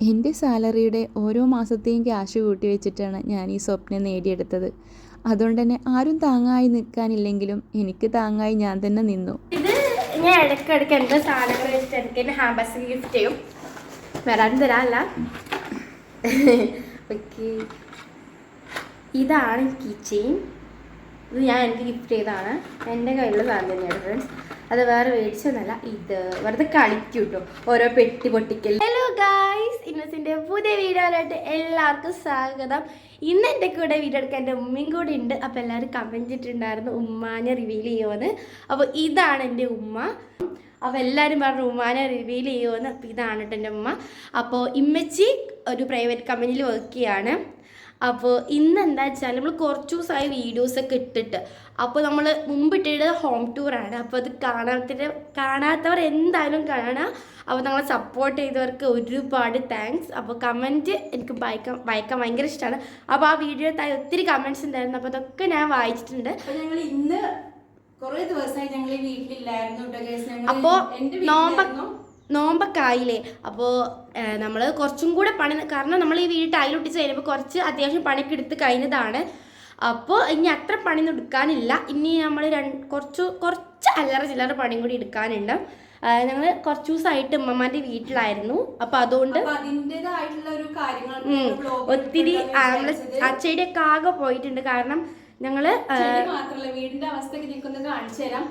എന്റെ സാലറിയുടെ ഓരോ മാസത്തെയും ക്യാഷ് കൂട്ടി വെച്ചിട്ടാണ് ഞാൻ ഈ സ്വപ്നം നേടിയെടുത്തത്. അതുകൊണ്ട് തന്നെ ആരും താങ്ങായി നിൽക്കാനില്ലെങ്കിലും എനിക്ക് താങ്ങായി ഞാൻ തന്നെ നിന്നു. ഇത് ഞാൻ ഇടയ്ക്കിടയ്ക്ക് എന്താ സാധനങ്ങൾ വെച്ചിട്ട് എനിക്ക് എന്റെ ഹാബസ് ഗിഫ്റ്റ് ചെയ്യും. വരാൻ തരാല്ല ഓക്കെ. ഇതാണ് കിച്ചെയിൻ ചെയിൻ ഇത് ഞാൻ എനിക്ക് ഗിഫ്റ്റ് ചെയ്തതാണ്. എന്റെ കയ്യിലുള്ള സാധനം തന്നെയാണ് ഫ്രണ്ട്സ് അത് വേറെ മേടിച്ചൊന്നല്ല. ഇത് വെറുതെ കളിക്കും കേട്ടോ ഓരോ പെട്ടി പൊട്ടിക്കൽ ഹലോ ഗായ്സ് ഇന്നസിന്റെ പുതിയ വീഡിയോയിലായിട്ട് എല്ലാവർക്കും സ്വാഗതം. ഇന്ന് എന്റെ കൂടെ വീഡിയോ എടുക്കാൻ എന്റെ ഉമ്മയും കൂടെ ഉണ്ട്. അപ്പോൾ എല്ലാവരും കമന്റ് ഉമ്മാനെ റിവീൽ ചെയ്യുമെന്ന് അപ്പോൾ ഇതാണ് എന്റെ ഉമ്മ. അപ്പോൾ എല്ലാവരും പറഞ്ഞു ഉമ്മാനെ റിവീൽ ചെയ്യുമെന്ന് അപ്പോൾ ഇതാണ് കേട്ടോ എന്റെ ഉമ്മ. അപ്പോൾ ഇമ്മച്ചി ഒരു പ്രൈവറ്റ് കമ്പനിയിൽ വർക്ക് ചെയ്യാണ്. അപ്പോൾ ഇന്ന് എന്താ വെച്ചാൽ നമ്മൾ കുറച്ച് ദിവസമായി വീഡിയോസൊക്കെ ഇട്ടിട്ട്. അപ്പോൾ നമ്മൾ മുമ്പ് ഇട്ടിട്ട് ഹോം ടൂറാണ് അപ്പോൾ അത് കാണാത്തിന് കാണാത്തവർ എന്തായാലും കാണാം അപ്പോൾ നമ്മളെ സപ്പോർട്ട് ചെയ്തവർക്ക് ഒരുപാട് താങ്ക്സ് അപ്പോൾ കമന്റ് എനിക്ക് വായിക്കാൻ വായിക്കാൻ ഭയങ്കര ഇഷ്ടമാണ് അപ്പോൾ ആ വീഡിയോ ഒത്തിരി കമന്റ്സ് ഉണ്ടായിരുന്നു. അപ്പോൾ അതൊക്കെ ഞാൻ വായിച്ചിട്ടുണ്ട്. അപ്പോൾ ഞങ്ങൾ ഇന്ന് കുറേ ദിവസമായി ഞങ്ങൾ വീട്ടിലില്ലായിരുന്നു അപ്പോൾ നോമ്പ വീട്ടിലായിരുന്നു. നോമ്പൊക്കെ അപ്പോൾ നമ്മൾ കുറച്ചും കൂടെ പണി കാരണം നമ്മൾ ഈ വീട് ടൈലൊട്ടിച്ച് കഴിഞ്ഞപ്പോൾ കുറച്ച് അത്യാവശ്യം പണിയൊക്കെ എടുത്ത് കഴിഞ്ഞതാണ്. അപ്പോൾ ഇനി അത്ര പണിയൊന്നും എടുക്കാനില്ല. ഇനി നമ്മൾ രണ്ട് കുറച്ച് കുറച്ച് അല്ലറ ചില്ലറ പണിയും കൂടി എടുക്കാനുണ്ട്. ഞങ്ങൾ കുറച്ച് ദിവസമായിട്ട് ഉമ്മമാന്റെ വീട്ടിലായിരുന്നു. അതുകൊണ്ട് അപ്പൊ ഉം, ഒത്തിരി. ആ ചെടിയൊക്കെ ആകെ പോയിട്ടുണ്ട്. കാരണം ഞങ്ങൾ വീടിന്റെ അവസ്ഥയൊക്കെ കാണിച്ചു തരാം.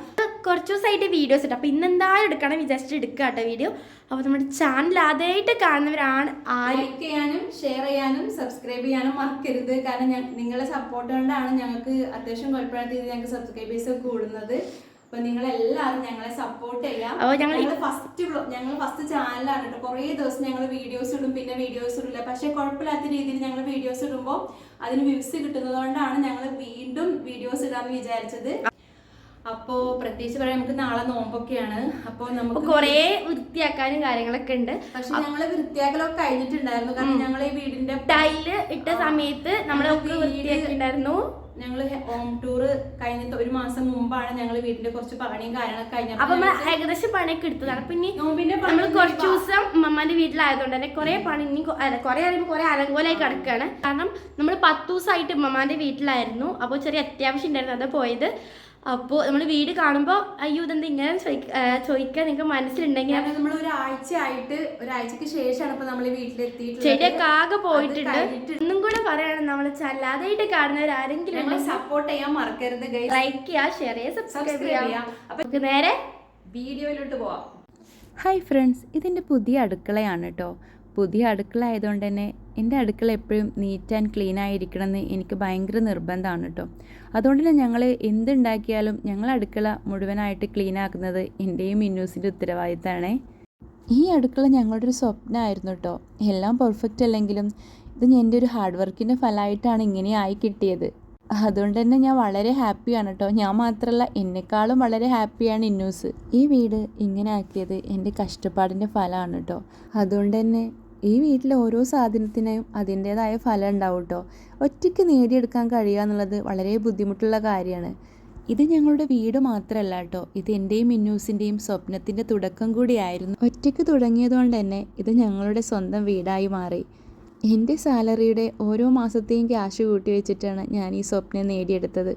കുറച്ച് ദിവസമായിട്ട് വീഡിയോസ് ഇട്ട്. അപ്പോൾ ഇന്ന് എന്തായാലും എടുക്കണം വിചാരിച്ചിട്ട് എടുക്കുക കേട്ടോ വീഡിയോ അപ്പോൾ നമ്മുടെ ചാനൽ ആദ്യമായിട്ട് കാണുന്നവരാണ് ലൈക്ക് ചെയ്യാനും ഷെയർ ചെയ്യാനും സബ്സ്ക്രൈബ് ചെയ്യാനും മറക്കരുത്. കാരണം നിങ്ങളെ നിങ്ങളുടെ സപ്പോർട്ട് കൊണ്ടാണ് ഞങ്ങൾക്ക് അത്യാവശ്യം കുഴപ്പമില്ലാത്ത രീതിയിൽ ഞങ്ങൾക്ക് സബ്സ്ക്രൈബേഴ്സ് കൂടുന്നത്. അപ്പൊ നിങ്ങൾ എല്ലാവരും ഞങ്ങളെ സപ്പോർട്ട് ചെയ്യാം ഞങ്ങൾ ഫസ്റ്റ് ഞങ്ങൾ ഫസ്റ്റ് ചാനലാണ് കേട്ടോ കുറേ ദിവസം ഞങ്ങൾ വീഡിയോസ് ഇടും പിന്നെ വീഡിയോസ് ഇടില്ല. പക്ഷെ കുഴപ്പമില്ലാത്ത രീതിയിൽ ഞങ്ങൾ വീഡിയോസ് ഇടുമ്പോൾ അതിന് വ്യൂസ് കിട്ടുന്നത് കൊണ്ടാണ് ഞങ്ങൾ വീണ്ടും വീഡിയോസ് ഇടാമെന്ന് വിചാരിച്ചത്. അപ്പോ പ്രത്യേകിച്ച് പറയാൻ നമുക്ക് നാളെ നോമ്പൊക്കെയാണ്. അപ്പൊ അപ്പോൾ നമുക്ക് കുറേ വൃത്തിയാക്കാനും കാര്യങ്ങളൊക്കെ ഉണ്ട്. പക്ഷെ ഞങ്ങൾ വൃത്തിയാക്കലൊക്കെ കഴിഞ്ഞിട്ടുണ്ടായിരുന്നു. കാരണം ഞങ്ങൾ ഈ വീടിന്റെ ടൈൽ ഇട്ട സമയത്ത് നമ്മളൊക്കെ വൃത്തിയാക്കിണ്ടായിരുന്നു ഞങ്ങൾ ഞങ്ങൾ ഹോം ടൂർ കഴിഞ്ഞ ഒരു മാസം മുമ്പാണ് ഞങ്ങൾ വീടിന്റെ കുറച്ച് പണിയും കാര്യങ്ങളൊക്കെ അപ്പൊ നമ്മൾ ഏകദേശം പണിയൊക്കെ എടുത്തതാണ്. പിന്നെ നോമ്പിന്റെ നമ്മൾ കുറച്ച് ദിവസം മമ്മാന്റെ വീട്ടിലായതുകൊണ്ട് തന്നെ കുറെ പണി ഇനി കുറെ അറിയുമ്പോൾ കുറെ അലങ്കോലായി കിടക്കുകയാണ് കാരണം നമ്മൾ പത്ത് ദിവസമായിട്ട് മമ്മാന്റെ വീട്ടിലായിരുന്നു. അപ്പോൾ ചെറിയ അത്യാവശ്യം ഉണ്ടായിരുന്നു. അത് പോയത്. അപ്പോൾ നമ്മൾ വീട് കാണുമ്പോൾ അയ്യോ ഇതെന്താ ഇങ്ങനെ ചോദിക്ക ചോദിക്കാൻ നിങ്ങൾക്ക് മനസ്സിലുണ്ടെങ്കിൽ നമ്മൾ ഒരാഴ്ച ആയിട്ട് ഒരാഴ്ചക്ക് ശേഷമാണ് ഇപ്പൊ നമ്മൾ വീട്ടിലെത്തിയിട്ടുള്ളത്. ചെടിയൊക്കെ ആകെ പോയിട്ടുണ്ട്. ഒന്നും കൂടെ പറയാണ് നമ്മൾ ചല്ലാതായിട്ട് കാണുന്നവരാരെങ്കിലും സപ്പോർട്ട് ചെയ്യാൻ മറക്കരുത് ലൈക്ക് ചെയ്യുക ഷെയർ ചെയ്യുക സബ്സ്ക്രൈബ് ചെയ്യുക ചെയ്യാം. അപ്പൊ നമുക്ക് നേരെ വീഡിയോയിലോട്ട് പോവാം. ഹായ് ഫ്രണ്ട്സ് ഇതിന്റെ പുതിയ അടുക്കളയാണ് കേട്ടോ പുതിയ അടുക്കള ആയതുകൊണ്ട് തന്നെ എന്റെ അടുക്കള എപ്പോഴും നീറ്റ് ആൻഡ് ക്ലീൻ ആയിരിക്കണം എന്ന് എനിക്ക് ഭയങ്കര നിർബന്ധമാണ് കേട്ടോ. അതുകൊണ്ട് തന്നെ ഞങ്ങൾ എന്തുണ്ടാക്കിയാലും ഞങ്ങൾ അടുക്കള മുഴുവനായിട്ട് ക്ലീൻ ആക്കുന്നത് എന്റെയും മിന്നൂസിന്റെ ഉത്തരവാദിത്തമാണേ. ഈ അടുക്കള ഞങ്ങളുടെ ഒരു സ്വപ്നമായിരുന്നു കേട്ടോ. എല്ലാം പെർഫെക്റ്റ് അല്ലെങ്കിലും ഇത് എന്റെ ഒരു ഹാർഡ് വർക്കിന്റെ ഫലമായിട്ടാണ് ഇങ്ങനെ ആയി കിട്ടിയത്. അതുകൊണ്ട് തന്നെ ഞാൻ വളരെ ഹാപ്പിയാണ് കേട്ടോ. ഞാൻ മാത്രമല്ല എന്നെക്കാളും വളരെ ഹാപ്പിയാണ് ഇന്നൂസ് ഈ വീട് ഇങ്ങനെ ആക്കിയത് എന്റെ കഷ്ടപ്പാടിന്റെ ഫലമാണ് കേട്ടോ. അതുകൊണ്ട് തന്നെ ഈ വീട്ടിലെ ഓരോ സാധനത്തിനും അതിന്റേതായ ഫലം ഉണ്ടാവും കേട്ടോ ഒറ്റയ്ക്ക് നേടിയെടുക്കാൻ കഴിയുക എന്നുള്ളത് വളരെ ബുദ്ധിമുട്ടുള്ള കാര്യമാണ്. ഇത് ഞങ്ങളുടെ വീട് മാത്രമല്ല കേട്ടോ ഇത് എന്റെയും മിന്നൂസിന്റെയും സ്വപ്നത്തിന്റെ തുടക്കം കൂടിയായിരുന്നു. ഒറ്റയ്ക്ക് തുടങ്ങിയതുകൊണ്ട് തന്നെ ഇത് ഞങ്ങളുടെ സ്വന്തം വീടായി മാറി. എന്റെ സാലറിയുടെ ഓരോ മാസത്തെയും ക്യാഷ് കൂട്ടി വെച്ചിട്ടാണ് ഞാൻ ഈ സ്വപ്നം നേടിയെടുത്തത്.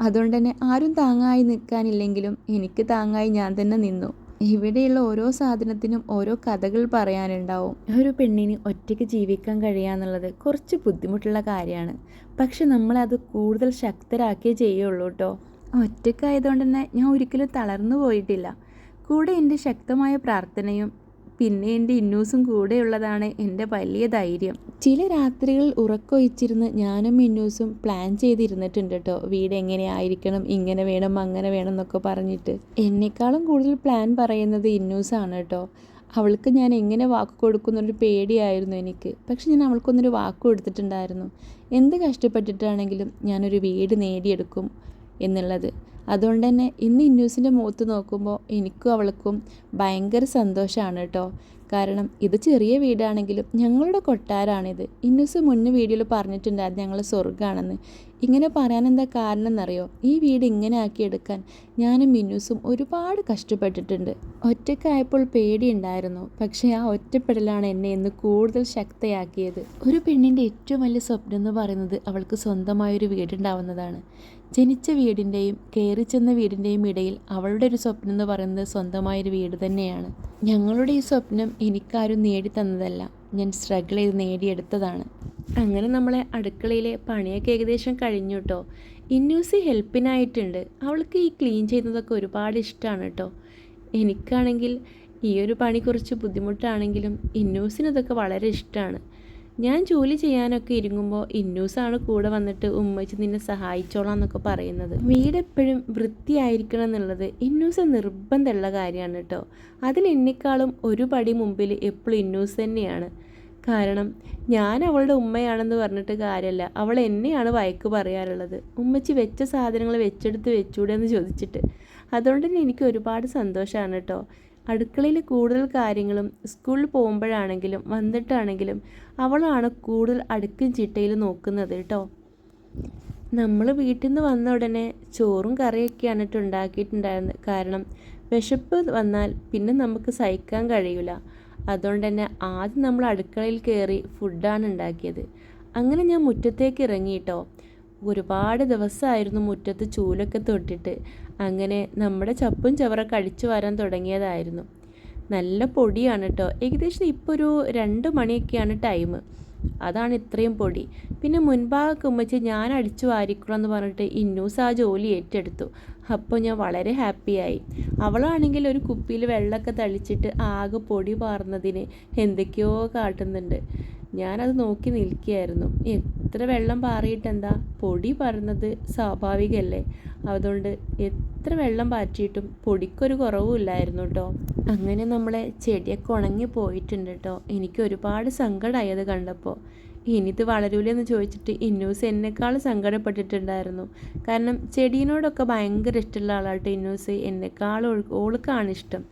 അതുകൊണ്ട് തന്നെ ആരും താങ്ങായി നിൽക്കാനില്ലെങ്കിലും എനിക്ക് താങ്ങായി ഞാൻ തന്നെ നിന്നു. ഇവിടെയുള്ള ഓരോ സാധനത്തിനും ഓരോ കഥകൾ പറയാനുണ്ടാവും. ഒരു പെണ്ണിന് ഒറ്റയ്ക്ക് ജീവിക്കാൻ കഴിയുക എന്നുള്ളത് കുറച്ച് ബുദ്ധിമുട്ടുള്ള കാര്യമാണ്. പക്ഷെ നമ്മളത് കൂടുതൽ ശക്തരാക്കിയേ ചെയ്യുള്ളൂ കേട്ടോ. ഒറ്റയ്ക്കായതുകൊണ്ട് തന്നെ ഞാൻ ഒരിക്കലും തളർന്നു പോയിട്ടില്ല. കൂടെ എന്റെ ശക്തമായ പ്രാർത്ഥനയും പിന്നെ എന്റെ ഇന്നൂസും കൂടെയുള്ളതാണ് എന്റെ വലിയ ധൈര്യം. ചില രാത്രികൾ ഉറക്കൊഴിച്ചിരുന്ന് ഞാനും ഇന്നൂസും പ്ലാൻ ചെയ്തിരുന്നിട്ടുണ്ട് കേട്ടോ വീട് എങ്ങനെയായിരിക്കണം ഇങ്ങനെ വേണം അങ്ങനെ വേണം എന്നൊക്കെ പറഞ്ഞിട്ട്. എന്നെക്കാളും കൂടുതൽ പ്ലാൻ പറയുന്നത് ഇന്നൂസാണ് കേട്ടോ അവൾക്ക് ഞാൻ എങ്ങനെ വാക്ക് കൊടുക്കുന്നൊരു പേടിയായിരുന്നു എനിക്ക്. പക്ഷെ ഞാൻ അവൾക്കൊന്നൊരു വാക്ക് കൊടുത്തിട്ടുണ്ടായിരുന്നു. എന്ത് കഷ്ടപ്പെട്ടിട്ടാണെങ്കിലും ഞാനൊരു വീട് നേടിയെടുക്കും എന്നുള്ളത്. അതുകൊണ്ട് തന്നെ ഇന്ന് ഇന്നൂസിന്റെ മുഖത്ത് നോക്കുമ്പോൾ എനിക്കും അവൾക്കും ഭയങ്കര സന്തോഷമാണ് കേട്ടോ. കാരണം ഇത് ചെറിയ വീടാണെങ്കിലും ഞങ്ങളുടെ കൊട്ടാരാണിത് ഇന്നൂസ് മുന്നേ വീഡിയോയിൽ പറഞ്ഞിട്ടുണ്ടായിരുന്നു ഞങ്ങൾ സ്വർഗമാണെന്ന്. ഇങ്ങനെ പറയാൻ എന്താ കാരണം എന്നറിയോ? ഈ വീട് ഇങ്ങനെ ആക്കിയെടുക്കാൻ ഞാനും മിന്നൂസും ഒരുപാട് കഷ്ടപ്പെട്ടിട്ടുണ്ട്. ഒറ്റക്കായപ്പോൾ പേടിയുണ്ടായിരുന്നു. പക്ഷേ ആ ഒറ്റപ്പെടലാണ് എന്നെ ഇന്ന് കൂടുതൽ ശക്തയാക്കിയത്. ഒരു പെണ്ണിന്റെ ഏറ്റവും വലിയ സ്വപ്നം എന്ന് പറയുന്നത് അവൾക്ക് സ്വന്തമായൊരു വീടുണ്ടാവുന്നതാണ്. ജനിച്ച വീടിന്റെയും കയറി ചെന്ന വീടിന്റെയും ഇടയിൽ അവളുടെ ഒരു സ്വപ്നം എന്ന് പറയുന്നത് സ്വന്തമായൊരു വീട് തന്നെയാണ്. ഞങ്ങളുടെ ഈ സ്വപ്നം എനിക്കാരും നേടി തന്നതല്ല ഞാൻ സ്ട്രഗിൾ ചെയ്ത് നേടിയെടുത്തതാണ്. അങ്ങനെ നമ്മളെ അടുക്കളയിലെ പണിയൊക്കെ ഏകദേശം കഴിഞ്ഞു കേട്ടോ ഇന്നൂസി ഹെൽപ്പിനായിട്ടുണ്ട്. അവൾക്ക് ഈ ക്ലീൻ ചെയ്യുന്നതൊക്കെ ഒരുപാട് ഇഷ്ടമാണ് കേട്ടോ എനിക്കാണെങ്കിൽ ഈ ഒരു പണി കുറച്ച് ബുദ്ധിമുട്ടാണെങ്കിലും ഇന്നൂസിനതൊക്കെ വളരെ ഇഷ്ടമാണ് ഞാൻ ജോലി ചെയ്യാനൊക്കെ ഇരുങ്ങുമ്പോൾ ഇന്നൂസാണ് കൂടെ വന്നിട്ട് ഉമ്മച്ച് നിന്നെ സഹായിച്ചോളാം എന്നൊക്കെ പറയുന്നത്. വീടെപ്പോഴും വൃത്തിയായിരിക്കണം എന്നുള്ളത് ഇന്നൂസ് നിർബന്ധമുള്ള കാര്യമാണ് കേട്ടോ. അതിൽ എന്നെക്കാളും ഒരു പടി മുമ്പിൽ എപ്പോഴും ഇന്നൂസ് തന്നെയാണ്. കാരണം ഞാൻ അവളുടെ ഉമ്മയാണെന്ന് പറഞ്ഞിട്ട് കാര്യമല്ല അവൾ എന്നെയാണ് വയക്ക് പറയാറുള്ളത്. ഉമ്മച്ചി വെച്ച സാധനങ്ങൾ വെച്ചെടുത്ത് വെച്ചൂടെ എന്ന് ചോദിച്ചിട്ട്. അതുകൊണ്ട് തന്നെ എനിക്ക് ഒരുപാട് സന്തോഷമാണ് കേട്ടോ. അടുക്കളയിൽ കൂടുതൽ കാര്യങ്ങളും സ്കൂളിൽ പോകുമ്പോഴാണെങ്കിലും വന്നിട്ടാണെങ്കിലും അവളാണ് കൂടുതൽ അടുക്കും ചിട്ടയിൽ നോക്കുന്നത് കേട്ടോ. നമ്മൾ വീട്ടിൽ നിന്ന് വന്ന ഉടനെ ചോറും കറിയൊക്കെയാണ് കേട്ടോ ഉണ്ടാക്കിയിട്ടുണ്ടായിരുന്നത് കാരണം വിശപ്പ് വന്നാൽ പിന്നെ നമുക്ക് സഹിക്കാൻ കഴിയില്ല അതുകൊണ്ട് തന്നെ ആദ്യം നമ്മൾ അടുക്കളയിൽ കയറി ഫുഡാണ് ഉണ്ടാക്കിയത്. അങ്ങനെ ഞാൻ മുറ്റത്തേക്ക് ഇറങ്ങി കേട്ടോ. ഒരുപാട് ദിവസമായിരുന്നു മുറ്റത്ത് ചൂലൊക്കെ തൊട്ടിട്ട്. അങ്ങനെ നമ്മുടെ ചപ്പും ചവറൊക്കെ അടിച്ചു വരാൻ തുടങ്ങിയതായിരുന്നു. നല്ല പൊടിയാണ് കേട്ടോ ഏകദേശം ഇപ്പോൾ ഒരു രണ്ട് മണിയൊക്കെയാണ് ടൈം. അതാണ് ഇത്രയും പൊടി. പിന്നെ മുൻപാകെ ഉമ്മച്ച് ഞാൻ അടിച്ചു വാരിക്കണം എന്ന് പറഞ്ഞിട്ട് ഇന്നൂസ് ആ ജോലി ഏറ്റെടുത്തു. അപ്പോൾ ഞാൻ വളരെ ഹാപ്പിയായി. അവളാണെങ്കിൽ ഒരു കുപ്പിയിൽ വെള്ളമൊക്കെ തളിച്ചിട്ട് ആകെ പൊടി പാർന്നതിന് എന്തൊക്കെയോ കാട്ടുന്നുണ്ട്. ഞാനത് നോക്കി നിൽക്കുകയായിരുന്നു. എത്ര വെള്ളം പാറിയിട്ടെന്താ? പൊടി പറന്നത് സ്വാഭാവികമല്ലേ അതുകൊണ്ട് എത്ര വെള്ളം പാറ്റിയിട്ടും പൊടിക്കൊരു കുറവുമില്ലായിരുന്നു കേട്ടോ അങ്ങനെ നമ്മളെ ചെടിയൊക്കെ ഉണങ്ങി പോയിട്ടുണ്ട് കേട്ടോ എനിക്ക് ഒരുപാട് സങ്കടമായത് കണ്ടപ്പോൾ ഇനിത് വളരൂലെന്ന് ചോദിച്ചിട്ട് ഇന്നൂസ് എന്നെക്കാൾ സങ്കടപ്പെട്ടിട്ടുണ്ടായിരുന്നു. കാരണം ചെടീനോടൊക്കെ ഭയങ്കര ഇഷ്ടമുള്ള ആളാട്ടോ ഇന്നൂസ്. എന്നെക്കാൾ ഓൾക്കാണ് ഇഷ്ടം.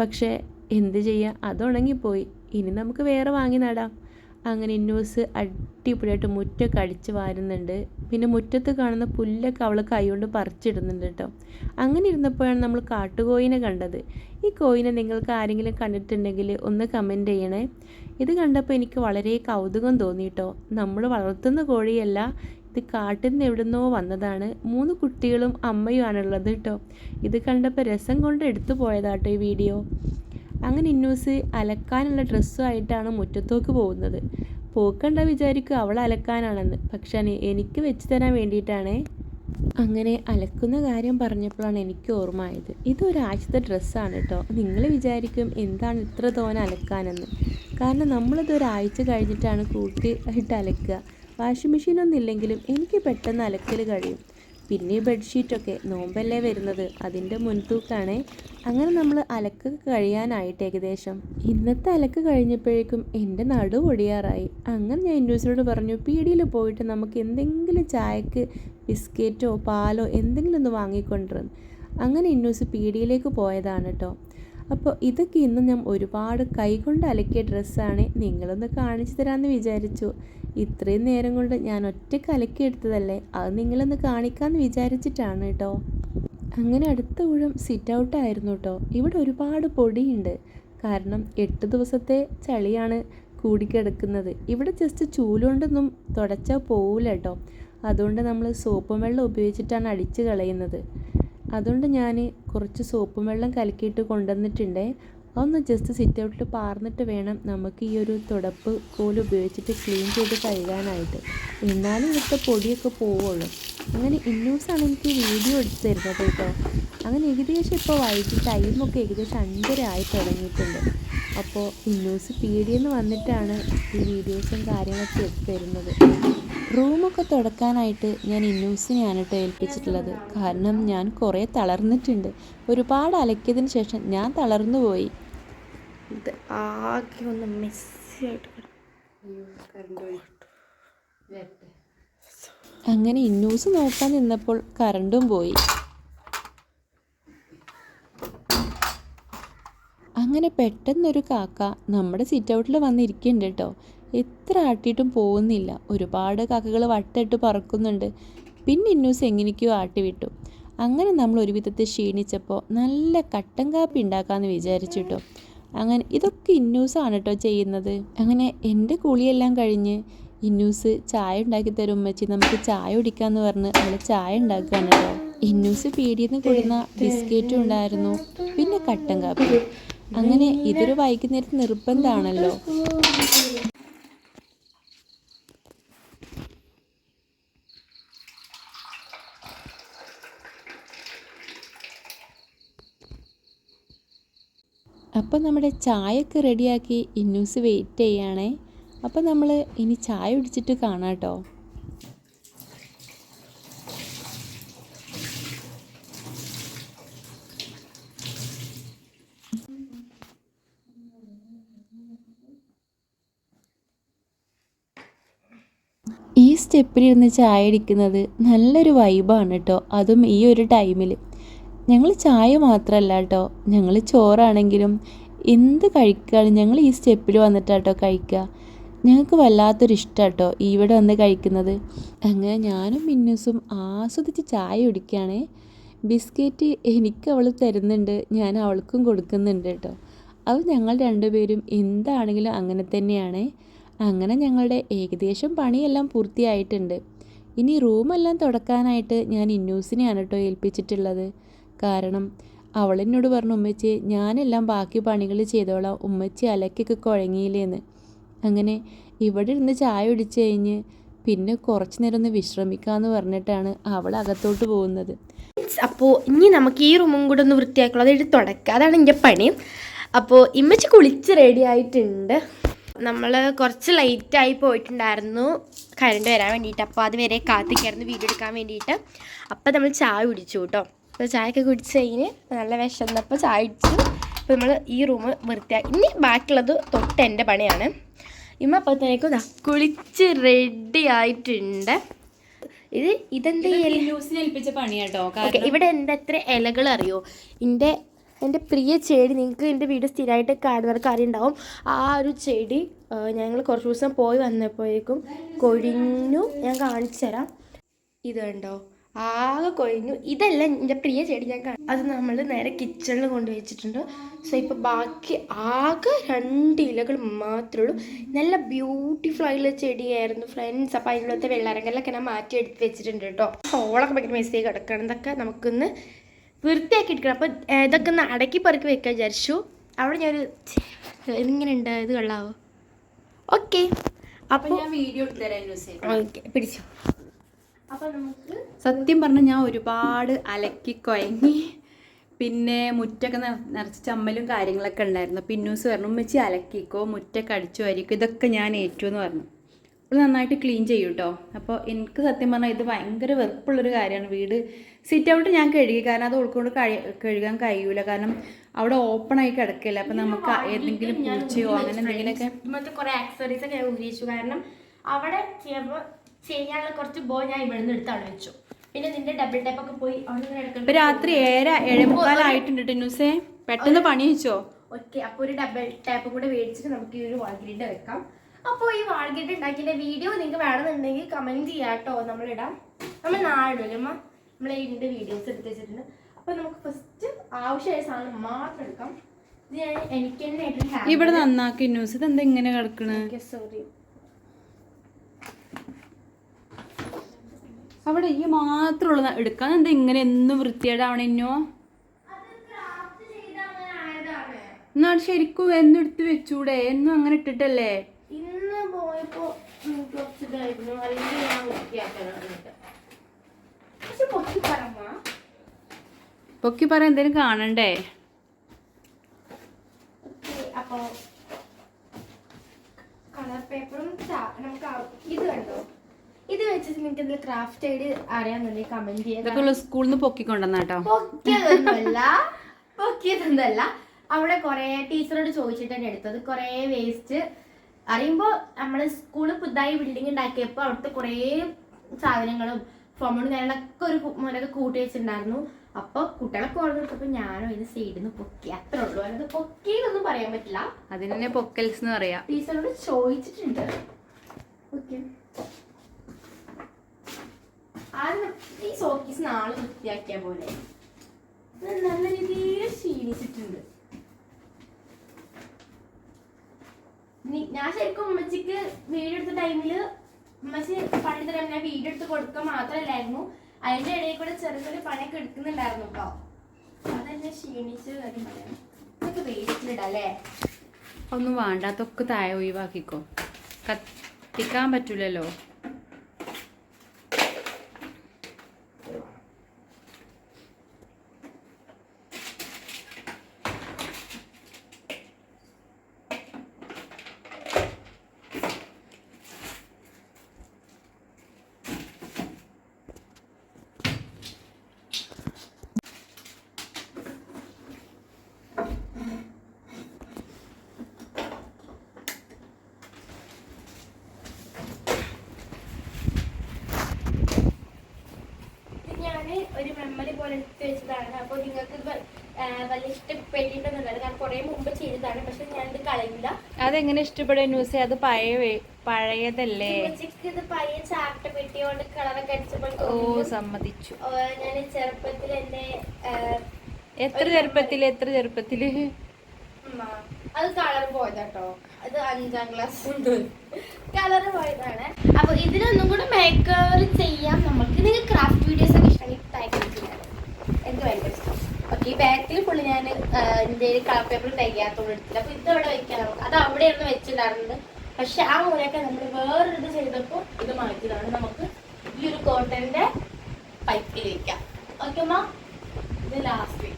പക്ഷേ എന്ത് ചെയ്യുക അത് ഉണങ്ങിപ്പോയി. ഇനി നമുക്ക് വേറെ വാങ്ങി നടാം. അങ്ങനെ ഇന്നൂസ് അടിപൊളിയായിട്ട് മുറ്റൊക്കെ അടിച്ച് വാരുന്നുണ്ട്. പിന്നെ മുറ്റത്ത് കാണുന്ന പുല്ലൊക്കെ അവൾ കൈകൊണ്ട് പറിച്ചിടുന്നുണ്ട് കേട്ടോ. അങ്ങനെ ഇരുന്നപ്പോഴാണ് നമ്മൾ കാട്ടുകോയിനെ കണ്ടത്. ഈ കോയിനെ നിങ്ങൾക്ക് ആരെങ്കിലും കണ്ടിട്ടുണ്ടെങ്കിൽ ഒന്ന് കമന്റ് ചെയ്യണേ. ഇത് കണ്ടപ്പോൾ എനിക്ക് വളരെ കൗതുകം തോന്നി കേട്ടോ. നമ്മൾ വളർത്തുന്ന കോഴിയല്ല ഇത് കാട്ടിൽ നിന്ന് എവിടുന്നോ വന്നതാണ്. മൂന്ന് കുട്ടികളും അമ്മയുമാണുള്ളത് കേട്ടോ. ഇത് കണ്ടപ്പോൾ രസം കൊണ്ട് എടുത്തു പോയതാട്ടോ ഈ വീഡിയോ. അങ്ങനെ ഇന്നൂസ് അലക്കാനുള്ള ഡ്രസ്സുമായിട്ടാണ് മുറ്റത്തോക്ക് പോകുന്നത്. പോക്കണ്ട വിചാരിക്കും അവൾ അലക്കാനാണെന്ന്. പക്ഷേ എനിക്ക് വെച്ച് തരാൻ വേണ്ടിയിട്ടാണേ. അങ്ങനെ അലക്കുന്ന കാര്യം പറഞ്ഞപ്പോഴാണ് എനിക്ക് ഓർമ്മ ആയത് ഇതൊരാഴ്ചത്തെ ഡ്രസ്സാണ് കേട്ടോ. നിങ്ങൾ വിചാരിക്കും എന്താണ് ഇത്ര തോന അലക്കാനെന്ന്. കാരണം നമ്മളിത് ഒരാഴ്ച കഴിഞ്ഞിട്ടാണ് കൂട്ടി ഇട്ട് അലക്കുക. വാഷിംഗ് മെഷീനൊന്നും ഇല്ലെങ്കിലും എനിക്ക് പെട്ടെന്ന് അലക്കൽ കഴിയും. പിന്നെ ബെഡ്ഷീറ്റൊക്കെ നോമ്പല്ലേ വരുന്നത്. അതിന്റെ മുൻതൂക്കാണേ. അങ്ങനെ നമ്മൾ അലക്ക് കഴിയാനായിട്ട് ഏകദേശം ഇന്നത്തെ അലക്ക് കഴിഞ്ഞപ്പോഴേക്കും എന്റെ നടു ഒടിയാറായി അങ്ങനെ ഞാൻ ഇൻഡ്യൂസിനോട് പറഞ്ഞു പീടിയിൽ പോയിട്ട് നമുക്ക് എന്തെങ്കിലും ചായക്ക് ബിസ്ക്കറ്റോ പാലോ എന്തെങ്കിലും ഒന്ന് വാങ്ങിക്കൊണ്ടിരുന്നു അങ്ങനെ ഇന്നൂസ് പീടിയിലേക്ക് പോയതാണ് കേട്ടോ അപ്പോൾ ഇതൊക്കെ ഇന്ന് ഞാൻ ഒരുപാട് കൈകൊണ്ട് അലക്കിയ ഡ്രസ്സാണ് നിങ്ങളൊന്ന് കാണിച്ചു തരാമെന്ന് വിചാരിച്ചു. ഇത്രയും നേരം കൊണ്ട് ഞാൻ ഒറ്റയ്ക്ക് അലക്കിയെടുത്തതല്ലേ അത് നിങ്ങളൊന്ന് കാണിക്കാമെന്ന് വിചാരിച്ചിട്ടാണ് കേട്ടോ. അങ്ങനെ അടുത്ത ഊഴം സിറ്റ് ഔട്ടായിരുന്നു കേട്ടോ. ഇവിടെ ഒരുപാട് പൊടിയുണ്ട്. കാരണം എട്ട് ദിവസത്തെ ചളിയാണ് കൂടിക്കിടക്കുന്നത്. ഇവിടെ ജസ്റ്റ് ചൂലുകൊണ്ടൊന്നും തുടച്ചാൽ പോവില്ല കേട്ടോ. അതുകൊണ്ട് നമ്മൾ സോപ്പും വെള്ളം ഉപയോഗിച്ചിട്ടാണ് അടിച്ച് കളയുന്നത്. അതുകൊണ്ട് ഞാൻ കുറച്ച് സോപ്പും വെള്ളം കലക്കിയിട്ട് കൊണ്ടുവന്നിട്ടുണ്ട്. അതൊന്ന് ജസ്റ്റ് സിറ്റ് ഔട്ടിൽ പാർന്നിട്ട് വേണം നമുക്ക് ഈ ഒരു തുടപ്പ് കോൽ ഉപയോഗിച്ചിട്ട് ക്ലീൻ ചെയ്ത് കഴുകാനായിട്ട്. എന്നാലും ഇവിടുത്തെ പൊടിയൊക്കെ പോവുള്ളൂ. അങ്ങനെ ഇന്നൂസാണ് എനിക്ക് വീഡിയോ എടുത്തു തരുന്നത് കേട്ടോ. അങ്ങനെ ഏകദേശം ഇപ്പോൾ വൈകിട്ട് ടൈമൊക്കെ ഏകദേശം അഞ്ചര ആയി തുടങ്ങിയിട്ടുണ്ട്. അപ്പോൾ ഇന്നൂസ് പീഡിയെന്ന് വന്നിട്ടാണ് ഈ വീഡിയോസും കാര്യങ്ങളൊക്കെ എടുത്തു തരുന്നത് റൂമൊക്കെ തുടക്കാനായിട്ട് ഞാൻ ഇന്നൂസിനെയാണ് കേട്ടോ ഏൽപ്പിച്ചിട്ടുള്ളത്. കാരണം ഞാൻ കുറേ തളർന്നിട്ടുണ്ട്. ഒരുപാട് അലക്കിയതിന് ശേഷം ഞാൻ തളർന്നു പോയി. ഇത് ആകെ ഒന്ന് മെസ്സിയായിട്ട് അങ്ങനെ ഇന്നൂസ് നോക്കാൻ നിന്നപ്പോൾ കറണ്ടും പോയി. അങ്ങനെ പെട്ടെന്നൊരു കാക്ക നമ്മുടെ സിറ്റ് ഔട്ടിൽ വന്നിരിക്കുന്നുണ്ട് കേട്ടോ. എത്ര ആട്ടിയിട്ടും പോകുന്നില്ല. ഒരുപാട് കാക്കകൾ വട്ടിട്ട് പറക്കുന്നുണ്ട്. പിന്നെ ഇന്നൂസ് എങ്ങനെയൊക്കെയോ ആട്ടി വിട്ടു. അങ്ങനെ നമ്മൾ ഒരു വിധത്തിൽ ക്ഷീണിച്ചപ്പോൾ നല്ല കട്ടൻ കാപ്പി ഉണ്ടാക്കാമെന്ന് വിചാരിച്ചിട്ടോ അങ്ങനെ ഇതൊക്കെ ഇന്നൂസാണ് കേട്ടോ ചെയ്യുന്നത്. അങ്ങനെ എന്റെ കുളിയെല്ലാം കഴിഞ്ഞ് ഇന്നൂസ് ചായ ഉണ്ടാക്കി തരും ഉമ്മച്ചി. നമുക്ക് ചായ കുടിക്കാമെന്ന് പറഞ്ഞ് അവൾ ചായ ഉണ്ടാക്കുകയാണ് കേട്ടോ. ഇന്നൂസ് പീടിയിൽ കൊടുന്ന ബിസ്ക്കറ്റും ഉണ്ടായിരുന്നു. പിന്നെ കട്ടൻ കാപ്പി. അങ്ങനെ ഇതൊരു വൈകുന്നേരത്ത് നിർബന്ധമാണല്ലോ. അപ്പോൾ നമ്മുടെ ചായയൊക്കെ റെഡിയാക്കി ഇന്നൂസ് വെയിറ്റ് ചെയ്യുകയാണേ അപ്പോൾ നമ്മൾ ഇനി ചായ കുടിച്ചിട്ട് കാണാം കേട്ടോ. ഈ സ്റ്റെപ്പിലിരുന്ന് ചായ അടിക്കുന്നത് നല്ലൊരു വൈബാണ് കേട്ടോ. അതും ഈ ഒരു ടൈമിൽ ഞങ്ങൾ ചായ മാത്രമല്ല കേട്ടോ. ഞങ്ങൾ ചോറാണെങ്കിലും എന്ത് കഴിക്കുകയാണ് ഞങ്ങൾ ഈ സ്റ്റെപ്പിൽ വന്നിട്ടാട്ടോ കഴിക്കുക ഞങ്ങൾക്ക് വല്ലാത്തൊരു ഇഷ്ടം കേട്ടോ ഇവിടെ വന്ന് കഴിക്കുന്നത്. അങ്ങനെ ഞാനും മിന്നൂസും ആസ്വദിച്ച് ചായ കുടിക്കുകയാണേ ബിസ്ക്കറ്റ് എനിക്ക് അവൾ തരുന്നുണ്ട് ഞാൻ അവൾക്കും കൊടുക്കുന്നുണ്ട് കേട്ടോ. അത് ഞങ്ങൾ രണ്ടുപേരും എന്താണെങ്കിലും അങ്ങനെ തന്നെയാണ്. അങ്ങനെ ഞങ്ങളുടെ ഏകദേശം പണിയെല്ലാം പൂർത്തിയായിട്ടുണ്ട്. ഇനി റൂമെല്ലാം തുടക്കാനായിട്ട് ഞാൻ ഇന്നൂസിനെയാണ് കേട്ടോ ഏൽപ്പിച്ചിട്ടുള്ളത്. കാരണം അവളെന്നോട് പറഞ്ഞു ഉമ്മച്ചി ഞാനെല്ലാം ബാക്കി പണികൾ ചെയ്തോളാം. ഉമ്മച്ചി അലക്കൊക്കെ കുഴങ്ങിയില്ലേന്ന്. അങ്ങനെ ഇവിടെ ഇരുന്ന് ചായ ഒടിച്ചു കഴിഞ്ഞ് പിന്നെ കുറച്ച് നേരം ഒന്ന് വിശ്രമിക്കാമെന്ന് പറഞ്ഞിട്ടാണ് അവൾ അകത്തോട്ട് പോകുന്നത്. അപ്പോൾ ഇനി നമുക്ക് ഈ റൂമും കൂടെ ഒന്ന് വൃത്തിയാക്കണം അതായത് തുടക്കുക അതാണ് എന്റെ പണി. അപ്പോൾ ഇമ്മച്ചി കുളിച്ച് റെഡി ആയിട്ടുണ്ട്. നമ്മൾ കുറച്ച് ലൈറ്റായി പോയിട്ടുണ്ടായിരുന്നു. കറണ്ട് വരാൻ വേണ്ടിയിട്ട്. അപ്പോൾ അതുവരെ കാത്തിക്കായിരുന്നു വീഡിയോ എടുക്കാൻ വേണ്ടിയിട്ട്. അപ്പോൾ നമ്മൾ ചായ കുടിച്ചു കേട്ടോ. അപ്പോൾ ചായയൊക്കെ കുടിച്ച് കഴിഞ്ഞ് നല്ല വിശന്നപ്പോൾ ചായ കുടിച്ചു. അപ്പോൾ നമ്മൾ ഈ റൂം വൃത്തിയാക്കി ഇനി ബാക്കിയുള്ളത് തൊട്ട് എന്റെ പണിയാണ്. ഇമ്മ അപ്പോഴത്തേക്കും കുളിച്ച് റെഡി ആയിട്ടുണ്ട്. ഇത് ഇതെന്ത് ഏൽപ്പിച്ച പണിയാട്ടോ ഓക്കെ ഇവിടെ എന്റെ എത്ര ഇലകൾ അറിയോ? എന്റെ എന്റെ പ്രിയ ചെടി നിങ്ങൾക്ക് എന്റെ വീട് സ്ഥിരമായിട്ട് കാണുന്നവർക്ക് അറിയുണ്ടാവും. ആ ഒരു ചെടി ഞങ്ങൾ കുറച്ച് ദിവസം പോയി വന്നപ്പോഴേക്കും കൊഴിഞ്ഞു. ഞാൻ കാണിച്ചു തരാം. ഇത് കണ്ടോ? ആകെ കൊഴിഞ്ഞു. ഇതെല്ലാം എന്റെ പ്രിയ ചെടി ഞാൻ കാണും അത് നമ്മൾ നേരെ കിച്ചണിൽ കൊണ്ടുവച്ചിട്ടുണ്ട് സോ ഇപ്പോൾ ബാക്കി ആകെ രണ്ട് ഇലകൾ മാത്രമേ ഉള്ളൂ. നല്ല ബ്യൂട്ടിഫുൾ ആയിട്ടുള്ള ചെടിയായിരുന്നു ഫ്രണ്ട്സ് അപ്പോൾ അതിനുള്ളത്തെ വെള്ളാരങ്കല്ലൊക്കെ ഞാൻ മാറ്റി എടുത്ത് വെച്ചിട്ടുണ്ട് കേട്ടോ. ഹോളൊക്കെ ഭയങ്കര മെസ്സേജ് കിടക്കണം. ഇതൊക്കെ നമുക്കൊന്ന് വൃത്തിയാക്കി എടുക്കണം. അപ്പോൾ ഇതൊക്കെ ഒന്ന് അടക്കി പെറുക്കി വെക്കാൻ വിചാരിച്ചു. അവിടെ ഞാനൊരു ഇതിങ്ങനെ ഉണ്ട് ഇത് കൊള്ളാവോ ഓക്കെ അപ്പോൾ ഞാൻ വീഡിയോ എടുത്തു തരാം ഓക്കെ പിടിച്ചു. സത്യം പറഞ്ഞ ഞാൻ ഒരുപാട് അലക്കി കുഴങ്ങി പിന്നെ മുറ്റൊക്കെ നിറ- നിറച്ച് ചമ്മലും കാര്യങ്ങളൊക്കെ ഉണ്ടായിരുന്നു. പിന്നൂസ് പറഞ്ഞു ഉമ്മച്ചി അലക്കിക്കോ മുറ്റൊക്കെ അടിച്ചു വരിക്കോ. ഇതൊക്കെ ഞാൻ ഏറ്റു എന്ന് പറഞ്ഞു. അപ്പോൾ നന്നായിട്ട് ക്ലീൻ ചെയ്യും കേട്ടോ അപ്പോൾ എനിക്ക് സത്യം പറഞ്ഞാൽ ഇത് ഭയങ്കര വെറുപ്പുള്ളൊരു കാര്യമാണ്. വീട് സിറ്റ് ഔട്ട് ഞാൻ കഴുകി. കാരണം അത് ഉൾക്കൊണ്ട് കഴി കഴുകാൻ കഴിയൂല. കാരണം അവിടെ ഓപ്പൺ ആയി കിടക്കില്ല. അപ്പം നമുക്ക് ഏതെങ്കിലും പൂച്ചയോ അങ്ങനെ എന്തെങ്കിലുമൊക്കെ മറ്റേ കുറെ ആക്സറീസ് ഒക്കെ ഉപയോഗിച്ചു. കാരണം അവിടെ ചെയ്യുമ്പോൾ ചെയ്യാനുള്ള കുറച്ച് ബോ ഞാൻ ഇവിടെ നിന്ന് എടുത്ത് അവിടെ വെച്ചു. പിന്നെ നിന്റെ ഡബിൾ ടാപ്പ് ഒക്കെ പോയി അവിടെ രാത്രി ഏഴര ഏഴേമുക്കാലായിട്ടുണ്ട് ന്യൂസേ പെട്ടെന്ന് പണി വെച്ചോ? ഓക്കെ അപ്പോൾ ഒരു ഡബിൾ ടാപ്പ് കൂടെ മേടിച്ചിട്ട് നമുക്ക് ഈ ഒരു വാൾഗ്രിഡ് വെക്കാം. അപ്പോൾ ഈ വാൾഗ്രിഡ് ഉണ്ടാക്കിയ വീഡിയോ നിങ്ങൾക്ക് വേണമെന്നുണ്ടെങ്കിൽ കമന്റ് ചെയ്യാട്ടോ. നമ്മളിടാം നമ്മൾ നാളെ അമ്മ? നമ്മൾ ഇതിന്റെ വീഡിയോസ് എടുത്ത് വെച്ചിട്ടുണ്ട്. അപ്പോൾ നമുക്ക് ഫസ്റ്റ് ആവശ്യമായ സാധനം മാത്രം എടുക്കാം. ഇത് ഞാൻ എനിക്ക് തന്നെ ഇവിടെ നന്നാക്കി ന്യൂസ്. ഇത് എന്താ ഇങ്ങനെ കിടക്കണേ? സോറി അവിടെ ഈ മാത്രമുള്ള എടുക്കാൻ എന്താ ഇങ്ങനെ എന്നും വൃത്തിയേടാവണെന്നോ ഇന്നോ? എന്നാ അത് ശരിക്കും എന്നും എടുത്ത് വെച്ചൂടെ? എന്നും അങ്ങനെ ഇട്ടിട്ടല്ലേ? ഇന്ന് പോയപ്പോ പൊക്കി പറ എന്തേലും കാണണ്ടേ? അപ്പോ കളർ പേപ്പറും നമുക്ക് ഇത് കണ്ടോ? ഇത് വെച്ചിട്ട് നിങ്ങൾക്ക് എന്തെങ്കിലും ക്രാഫ്റ്റ് ഐഡിയ അറിയാന്നുണ്ടെങ്കിൽ കമന്റ് ഇതൊക്കെ സ്കൂളിൽ നിന്ന് പൊക്കിക്കൊണ്ടെന്നാട്ടോ പൊക്കിയതൊന്നുമല്ല. പൊക്കിയതൊന്നുമല്ല. അവിടെ കുറെ ടീച്ചറോട് ചോദിച്ചിട്ട് തന്നെ എടുത്തത്. കുറെ വേസ്റ്റ് അറിയുമ്പോൾ നമ്മൾ സ്കൂൾ പുതുതായി ബിൽഡിംഗ് ഉണ്ടാക്കിയപ്പോൾ അവിടുത്തെ കുറേ സാധനങ്ങളും ഫോമും കാര്യങ്ങളൊക്കെ ഒരു കു- കൂട്ടി വെച്ചിട്ടുണ്ടായിരുന്നു. അപ്പൊ കുട്ടികളൊക്കെ ഓർമ്മ ഞാനും ഇതിന് സൈഡിൽ നിന്ന് പൊക്കി. അത്രേ ഉള്ളൂ. അല്ലാതെ പൊക്കിയെന്നൊന്നും പറയാൻ പറ്റില്ല. അതിന് പൊക്കൽസ് എന്ന് പറയാം. ടീച്ചറോട് ചോദിച്ചിട്ടുണ്ട്. ഓക്കെ ഈ സോക്കീസ് നാളെ വൃത്തിയാക്കിയ പോലെ. നല്ല രീതിയിൽ ക്ഷീണിച്ചിട്ടുണ്ട് ഞാൻ ശരിക്കും ഉമ്മച്ചിക്ക് വീഡിയോ എടുത്ത ടൈമിൽ ഉമ്മച്ചി പണി തന്നെ ഞാൻ വീഡിയോ എടുത്ത് കൊടുക്കുക മാത്രമല്ലായിരുന്നു അതിന്റെ ഇടയിൽ കൂടെ ചെറിയ ചെറിയ പണിയൊക്കെ എടുക്കുന്നുണ്ടായിരുന്നു കേട്ടോ അതെന്നെ ക്ഷീണിച്ച് കാര്യം പറയാം. ഒന്നും വേണ്ടാത്തൊക്കെ താഴെ ഒഴിവാക്കിക്കോ. കത്തിക്കാൻ പറ്റൂലല്ലോ ഇത് ഞാൻ ഒരു മെമ്മറി പോലെ എടുത്ത് വെച്ചതാണ് അപ്പോൾ നിങ്ങൾക്ക് ഇത് ആ, വലിയ ഇഷ്ടപ്പെട്ടിട്ടൊന്നുമില്ല കാരണം കുറേ മുമ്പ് ചെയ്തതാണ് പക്ഷെ ഞാനിത് കളയില്ല അതെങ്ങനെ ഇഷ്ടപ്പെടും ന്യൂസ് അത് പഴയ പഴയതല്ലേ? ഓ സമ്മതിച്ചു. എത്ര ചെറുപ്പത്തിൽ എത്ര ചെറുപ്പത്തിൽ? അത് കളർ പോയതാട്ടോ. അത് അഞ്ചാം ക്ലാസ് കളർ പോയതാണ്. അപ്പൊ ഇതിനൊന്നും കൂടെ മേക്ക് ഓവർ ചെയ്യാം നമുക്ക് നിങ്ങൾ ക്രാഫ്റ്റ് വീഡിയോസ് ഒക്കെ ഇഷ്ടമെങ്കിൽ ടൈപ്പ് എനിക്ക് ഭയങ്കര ഇഷ്ടം. ഓക്കെ ഈ ബാക്കിൽ ഫുള്ള് ഞാൻ എന്റെ കളർ പേപ്പർ എടുത്തില്ല അപ്പൊ ഇത് അവിടെ വെക്കണം. അത് അവിടെയായിരുന്നു വെച്ചിട്ടുണ്ടായിരുന്നത്. പക്ഷെ ആ മൂലയൊക്കെ നമ്മൾ വേറൊരിത് ചെയ്തപ്പോൾ ഇത് മാറ്റിയതാണ്. നമുക്ക് ഈ ഒരു കോട്ടന്റെ പൈപ്പിൽ വെക്കാം. ഓക്കെ അമ്മ ഇത് ലാസ്റ്റ്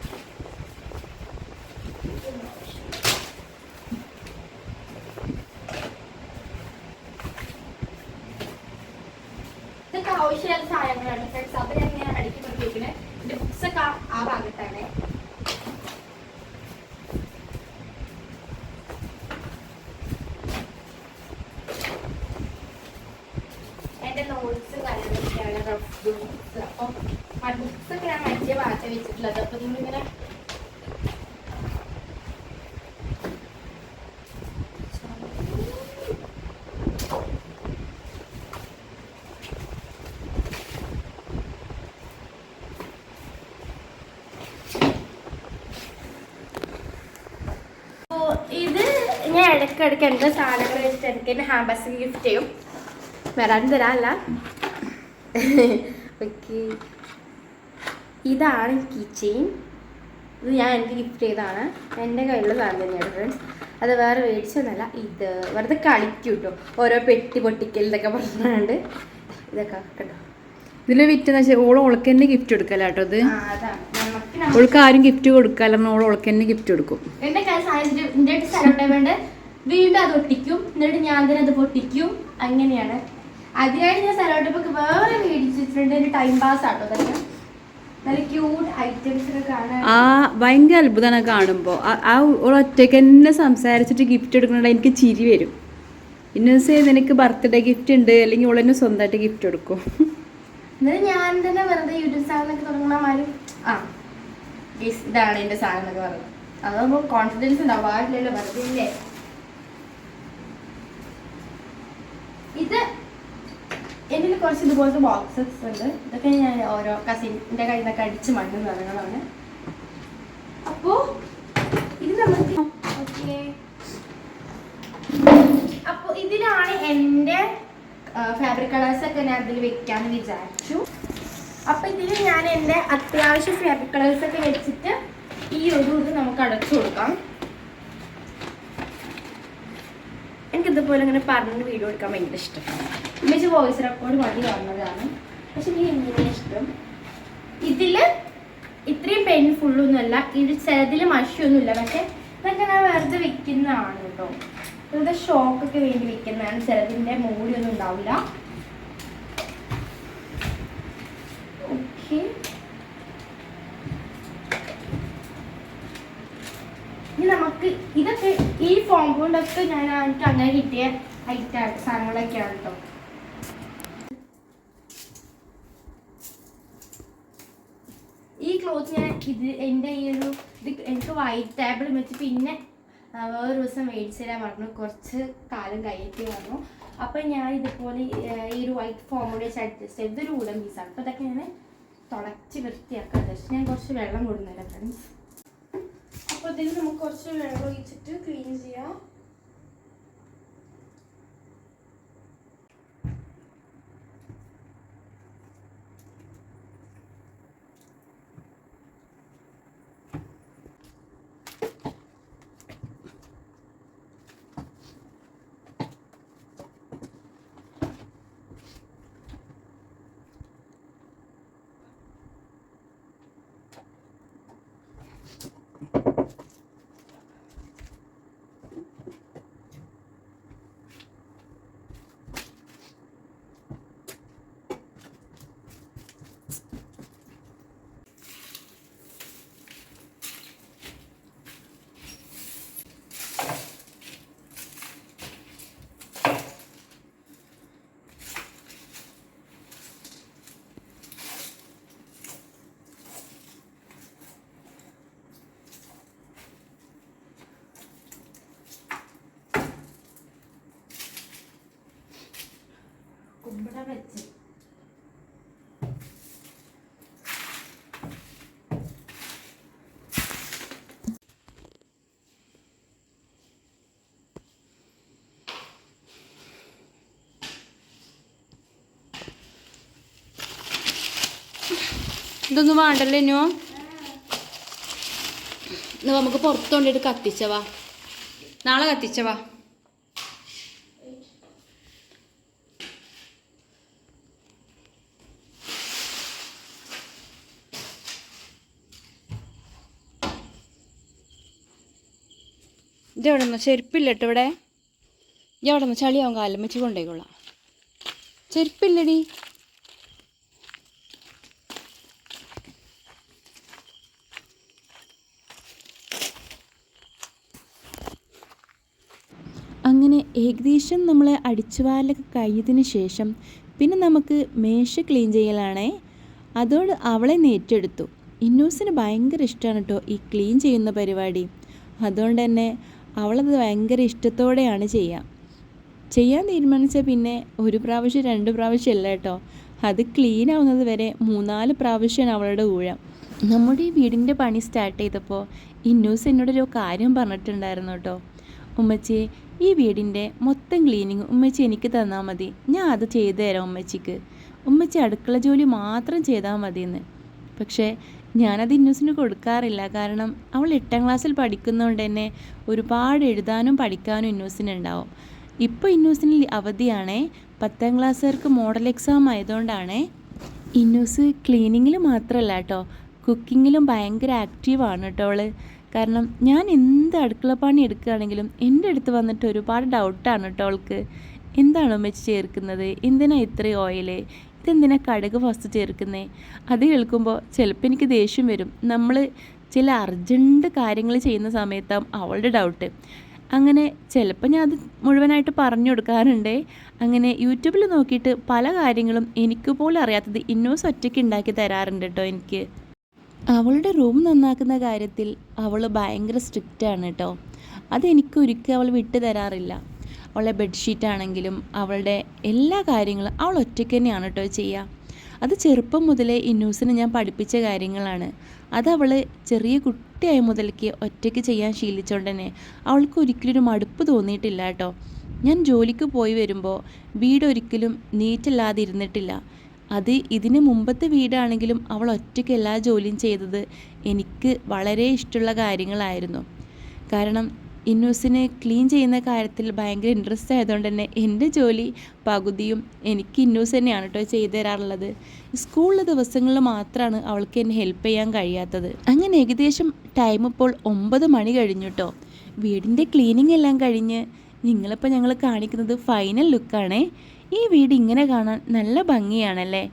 ഇതൊക്കെ ആവശ്യമുള്ള സാധനങ്ങളാണ് ഫ്രണ്ട്സ് അപ്പൊ ഞാൻ ഇങ്ങനെ അടുക്കി നോക്കി വെക്കുന്നത് എന്റെ ബുക്സ് ഒക്കെ ആ- ആ ഭാഗത്താണ് എന്റെ നോട്ട്സും കാര്യങ്ങളൊക്കെയാണ് റഫ് ബുക്സ് അപ്പൊ ആ ബുക്സ് ഒക്കെ ഞാൻ മറ്റേ ഭാഗത്ത് വെച്ചിട്ടുള്ളത് അപ്പൊ നിങ്ങളിങ്ങനെ അപ്പോ ഇത് ഞാൻ ഇടയ്ക്കിടയ്ക്ക് ഉണ്ട്. സാധനങ്ങൾ വെച്ചിട്ട് എനിക്ക് എന്റെ ഹാമ്പസ് ഗിഫ്റ്റ് ചെയ്യും. വരാൻ തരാല്ല ഓക്കെ. ഇതാണ് കീ ചെയിൻ ഇത് ഞാൻ എനിക്ക് ഗിഫ്റ്റ് ചെയ്തതാണ്. എന്റെ കയ്യിലുള്ള സാധനം തന്നെയാണ് ഫ്രണ്ട്സ് അത് വേറെ മേടിച്ചൊന്നല്ല ഇത് വെറുതെ കളിക്കും കേട്ടോ ഓരോ പെട്ടി പൊട്ടിക്കൽ ഇതൊക്കെ പറഞ്ഞുകൊണ്ട് ഇതൊക്കെ കേട്ടോ ഇതിൽ വിറ്റെന്ന് വെച്ചാൽ ഓൾ ഓൾക്ക് തന്നെ ഗിഫ്റ്റ് കൊടുക്കല കേട്ടോ ഇത്. ഓൾക്ക് ആരും ഗിഫ്റ്റ് കൊടുക്കാല്ല ഓൾ ഓൾക്ക് തന്നെ ഗിഫ്റ്റ് കൊടുക്കും. വേണ്ട അത് ഒട്ടിക്കും. എന്നിട്ട് ഞാൻ തന്നെ അത് പൊട്ടിക്കും. അങ്ങനെയാണ്. അതിനായി ഞാൻ സ്ഥലോട്ടൊക്കെ വേറെ മേടിച്ചിട്ടുണ്ട്. ഒരു ടൈം പാസ് ആട്ടോ തന്നെ നല്ല ക്യൂട്ട് ഐറ്റംസ് കാണാൻ. ആ ഭയങ്കര അത്ഭുതമാണ് കാണുമ്പോൾ ആ ഒറ്റയ്ക്ക് തന്നെ സംസാരിച്ചിട്ട് ഗിഫ്റ്റ് എടുക്കുന്നുണ്ട് എനിക്ക് ചിരി വരും. ഇന്നസേ നിനക്ക് ബർത്ത്ഡേ ഗിഫ്റ്റ് ഉണ്ട്. അല്ലെങ്കിൽ ഓളെന്നെ സ്വന്തമായിട്ട് ഗിഫ്റ്റ് കൊടുക്കും എന്നിട്ട് ഞാൻ തന്നെ വെറുതെ യൂട്യൂബ് ചാനലൊക്കെ തുടങ്ങണമാരും ആ ഇതാണ് എന്റെ സാധനം എന്നൊക്കെ പറയുന്നത്. അതാകുമ്പോൾ കോൺഫിഡൻസ് ഉണ്ടാവും. പാടില്ലല്ലോ വെറുതെ ഇല്ലേ? ഇത് എന്നിൽ കുറച്ച് ഇതുപോലത്തെ ബോക്സസ് ഉണ്ട്. ഇതൊക്കെ ഞാൻ ഓരോ കസിന്റെ കയ്യിൽ നിന്നൊക്കെ അടിച്ച് മണ്ണ് നിറങ്ങളാണ്. അപ്പോ ഇത് നമുക്ക് അപ്പോൾ ഇതിലാണ് എന്റെ ഫാബ്രിക് കളേഴ്സ് ഒക്കെ ഞാൻ ഇതിൽ വെക്കാന്ന് വിചാരിച്ചു. അപ്പൊ ഇതിൽ ഞാൻ എന്റെ അത്യാവശ്യം ഫാബ്രിക് കളേഴ്സ് ഒക്കെ വെച്ചിട്ട് ഈ ഒരു ഇത് നമുക്ക് അടച്ചു കൊടുക്കാം. എനിക്ക് ഇതുപോലെ ഇങ്ങനെ പറഞ്ഞ് വീഡിയോ എടുക്കാൻ ഭയങ്കര ഇഷ്ടമാണ്. ഉമ്മച്ച് വോയിസ് റെക്കോർഡ് മതി വന്നതാണ് പക്ഷെ എനിക്ക് ഇങ്ങനെ ഇഷ്ടം? ഇതിൽ ഇത്രയും പെയിൻ ഫുള്ളൊന്നുമല്ല ഇത് ചിലതിൽ മഷിയൊന്നുമില്ല പക്ഷെ ഇതൊക്കെ ഞാൻ വെറുതെ വെക്കുന്നതാണ് കേട്ടോ. വെറുതെ ഷോക്കൊക്കെ വേണ്ടി വെക്കുന്നതാണ് ചിലതിന്റെ മൂടിയൊന്നും ഉണ്ടാവില്ല. ഓക്കെ ഇനി നമുക്ക് ഇതൊക്കെ ഈ ഫോം കൊണ്ടൊക്കെ ഞാൻ എനിക്ക് അങ്ങനെ കിട്ടിയ ഐറ്റാണ് സാധനങ്ങളൊക്കെയാണ് കേട്ടോ ഈ ക്ലോത്ത് ഞാൻ ഇത് എന്റെ ഈ ഒരു ഇത് എനിക്ക് വൈറ്റ് ടേബിൾ വെച്ച് പിന്നെ ഒരു ദിവസം മേടിച്ചു തരാൻ പറഞ്ഞു. കുറച്ച് കാലം കഴിയിട്ട് വന്നു. അപ്പം ഞാൻ ഇതുപോലെ ഈ ഒരു വൈറ്റ് ഫോമോട് വെച്ച് അഡ്ജസ്റ്റ് ചെയ്ത് ഇതൊരു ഉടൻ പീസാണ് അപ്പോൾ ഇതൊക്കെ ഞാൻ തുടച്ച് വൃത്തിയാക്കാൻ ഉദ്ദേശിച്ചു ഞാൻ കുറച്ച് വെള്ളം കൊടുക്കുന്നില്ല ഫ്രണ്ട്സ് അപ്പോൾ ഇതിൽ നമുക്ക് കുറച്ച് വെള്ളം ഒഴിച്ചിട്ട് ക്ലീൻ ചെയ്യാം. വെച്ച്. ഇതൊന്നും വേണ്ടല്ലോ ഇനിയോ നമുക്ക് പുറത്ത് കൊണ്ടിട്ട് കത്തിച്ചവാ. നാളെ കത്തിച്ചവാ. ഇതെവിടെ നിന്ന് ചെരുപ്പില്ല കേട്ടോ ഇവിടെ? ഇതെവിടെ നിന്ന് ചളിയാവും കാലം വെച്ച് കൊണ്ടേക്കൊള്ളാം ചെരുപ്പില്ലടി. അങ്ങനെ ഏകദേശം നമ്മൾ അടിച്ചുവാലൊക്കെ കഴിഞ്ഞതിന് ശേഷം പിന്നെ നമുക്ക് മേശ ക്ലീൻ ചെയ്യലാണേ. അതോട് അവളെ നേറ്റെടുത്തു ഇന്നൂസിന് ഭയങ്കര ഇഷ്ടമാണ് കേട്ടോ ഈ ക്ലീൻ ചെയ്യുന്ന പരിപാടി. അതുകൊണ്ട് തന്നെ അവളത് ഭയങ്കര ഇഷ്ടത്തോടെയാണ് ചെയ്യുക ചെയ്യാൻ തീരുമാനിച്ച പിന്നെ ഒരു പ്രാവശ്യം രണ്ട് പ്രാവശ്യം അല്ല കേട്ടോ. അത് ക്ലീൻ ആവുന്നത് വരെ മൂന്നാൽ പ്രാവശ്യമാണ് അവളുടെ ഊഴം. നമ്മുടെ ഈ വീടിന്റെ പണി സ്റ്റാർട്ട് ചെയ്തപ്പോൾ ഇന്നൂസ് എന്നോടൊരു കാര്യം പറഞ്ഞിട്ടുണ്ടായിരുന്നു കേട്ടോ. ഉമ്മച്ചി ഈ വീടിന്റെ മൊത്തം ക്ലീനിങ് ഉമ്മച്ചി എനിക്ക് തന്നാൽ മതി. ഞാൻ അത് ചെയ്തു തരാം ഉമ്മച്ചിക്ക്. ഉമ്മച്ചി അടുക്കള ജോലി മാത്രം ചെയ്താൽ മതിയെന്ന്. പക്ഷേ ഞാനത് ഇന്നൂസിന് കൊടുക്കാറില്ല. കാരണം അവൾ എട്ടാം ക്ലാസ്സിൽ പഠിക്കുന്നതുകൊണ്ട് തന്നെ ഒരുപാട് എഴുതാനും പഠിക്കാനും ഇന്നൂസിനുണ്ടാവും ഇപ്പോൾ ഇന്നൂസിന് അവധിയാണേ. പത്താം ക്ലാസ്സുകാർക്ക് മോഡൽ എക്സാം ആയതുകൊണ്ടാണേ. ഇന്നൂസ് ക്ലീനിങ്ങിൽ മാത്രമല്ല കേട്ടോ. കുക്കിങ്ങിലും ഭയങ്കര ആക്റ്റീവാണ് കേട്ടോ അവൾ കാരണം ഞാൻ എന്ത് അടുക്കള പണി എടുക്കുകയാണെങ്കിലും എന്റെ അടുത്ത് വന്നിട്ട് ഒരുപാട് ഡൗട്ടാണ് കേട്ടോ അവൾക്ക്. എന്താണ് ഉമ്മച്ചി ചേർക്കുന്നത്? എന്തിനാണ് ഇത്രയും ഓയിൽ ഇതെന്തിനാ കടുക് ഫസ്റ്റ് ചേർക്കുന്നത് അത് കേൾക്കുമ്പോൾ ചിലപ്പോൾ എനിക്ക് ദേഷ്യം വരും. നമ്മൾ ചില അർജന്റ് കാര്യങ്ങൾ ചെയ്യുന്ന സമയത്താവും അവളുടെ ഡൗട്ട് അങ്ങനെ ചിലപ്പോൾ ഞാൻ അത് മുഴുവനായിട്ട് പറഞ്ഞു കൊടുക്കാറുണ്ട്. അങ്ങനെ യൂട്യൂബിൽ നോക്കിയിട്ട് പല കാര്യങ്ങളും എനിക്ക് പോലും അറിയാത്തത് ഇന്നോസ് ഒറ്റയ്ക്ക് ഉണ്ടാക്കി തരാറുണ്ട് കേട്ടോ എനിക്ക്. അവളുടെ റൂം നന്നാക്കുന്ന കാര്യത്തിൽ അവൾ ഭയങ്കര സ്ട്രിക്റ്റ് ആണ് കേട്ടോ. അതെനിക്കൊരിക്കലും അവൾ വിട്ടു തരാറില്ല അവളുടെ ബെഡ്ഷീറ്റ് ആണെങ്കിലും അവളുടെ എല്ലാ കാര്യങ്ങളും അവൾ ഒറ്റയ്ക്ക് തന്നെയാണ് കേട്ടോ ചെയ്യുക അത് ചെറുപ്പം മുതലേ ഇന്നൂസിന് ഞാൻ പഠിപ്പിച്ച കാര്യങ്ങളാണ്. അത് അവൾ ചെറിയ കുട്ടിയായ മുതൽക്ക് ഒറ്റയ്ക്ക് ചെയ്യാൻ ശീലിച്ചുകൊണ്ട് തന്നെ അവൾക്ക് ഒരിക്കലും ഒരു മടുപ്പ് തോന്നിയിട്ടില്ല കേട്ടോ ഞാൻ ജോലിക്ക് പോയി വരുമ്പോൾ വീടൊരിക്കലും നീറ്റില്ലാതെ ഇരുന്നിട്ടില്ല. അത് ഇതിന് മുമ്പത്തെ വീടാണെങ്കിലും അവൾ ഒറ്റയ്ക്ക് എല്ലാ ജോലിയും ചെയ്തത് എനിക്ക് വളരെ ഇഷ്ടമുള്ള കാര്യങ്ങളായിരുന്നു. കാരണം ഇന്നൂസിന് ക്ലീൻ ചെയ്യുന്ന കാര്യത്തിൽ ഭയങ്കര ഇൻട്രസ്റ്റ് ആയതുകൊണ്ട് തന്നെ എന്റെ ജോലി പകുതിയും എനിക്ക് ഇന്നൂസ് തന്നെയാണ് കേട്ടോ ചെയ്തു തരാറുള്ളത്. സ്കൂളിലെ ദിവസങ്ങളിൽ മാത്രമാണ് അവൾക്ക് എന്നെ ഹെൽപ്പ് ചെയ്യാൻ കഴിയാത്തത്. അങ്ങനെ ഏകദേശം ടൈം ഇപ്പോൾ ഒമ്പത് മണി കഴിഞ്ഞു കേട്ടോ വീടിന്റെ ക്ലീനിങ് എല്ലാം കഴിഞ്ഞ് നിങ്ങളിപ്പോൾ ഞങ്ങൾ കാണിക്കുന്നത് ഫൈനൽ ലുക്കാണേ ഈ വീട് ഇങ്ങനെ കാണാൻ നല്ല ഭംഗിയാണല്ലേ?